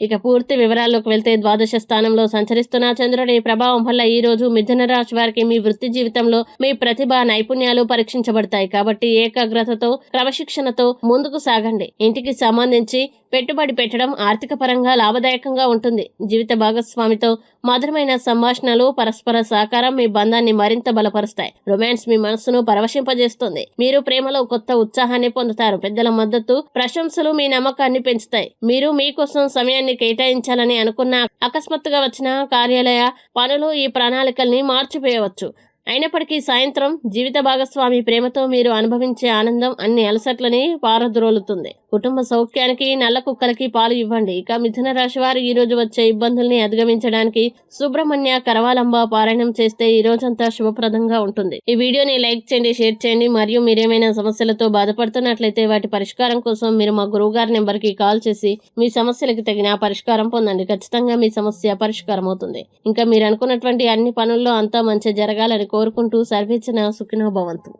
ఇక పూర్తి వివరాల్లోకి వెళ్తే ద్వాదశ స్థానంలో సంచరిస్తున్న చంద్రుడి ప్రభావం వల్ల ఈ రోజు మిథున రాశి వారికి మీ వృత్తి జీవితంలో మీ ప్రతిభ నైపుణ్యాలు పరీక్షించబడతాయి. కాబట్టి ఏకాగ్రతతో క్రమశిక్షణతో ముందుకు సాగండి. ఇంటికి సంబంధించి పెట్టుబడి పెట్టడం ఆర్థిక పరంగా లాభదాయకంగా ఉంటుంది. జీవిత భాగస్వామితో మధురమైన సంభాషణలు పరస్పర సహకారం మీ బంధాన్ని మరింత బలపరుస్తాయి. రొమాన్స్ మీ మనస్సును పరవశింపజేస్తుంది. మీరు ప్రేమలో కొత్త ఉత్సాహాన్ని పొందుతారు. పెద్దల మద్దతు ప్రశంసలు మీ నమ్మకాన్ని పెంచుతాయి. మీరు మీకోసం సమయాన్ని కేటాయించాలని అనుకున్న అకస్మాత్తుగా వచ్చిన కార్యాలయ పనులు ఈ ప్రణాళికల్ని మార్చిపోయవచ్చు. అయినప్పటికీ సాయంత్రం జీవిత భాగస్వామి ప్రేమతో మీరు అనుభవించే ఆనందం అన్ని అలసట్లని పారద్రోలుతుంది. కుటుంబ సౌఖ్యానికి నల్ల కుక్కలకి పాలు ఇవ్వండి. ఇక మిథున రాశి వారు ఈ రోజు వచ్చే ఇబ్బందుల్ని అధిగమించడానికి సుబ్రహ్మణ్య కరవాలంబ పారాయణం చేస్తే ఈ రోజంతా శుభప్రదంగా ఉంటుంది. ఈ వీడియోని లైక్ చేయండి షేర్ చేయండి. మరియు మీరేమైనా సమస్యలతో బాధపడుతున్నట్లయితే వాటి పరిష్కారం కోసం మీరు మా గురువు గారి నెంబర్కి కాల్ చేసి మీ సమస్యలకు తగిన పరిష్కారం పొందండి. ఖచ్చితంగా మీ సమస్య పరిష్కారం అవుతుంది ఇంకా మీరు అనుకున్నటువంటి అన్ని పనుల్లో అంతా మంచి జరగాలని కోరుకుంటూ సర్వేచన సుఖినో భవంతు.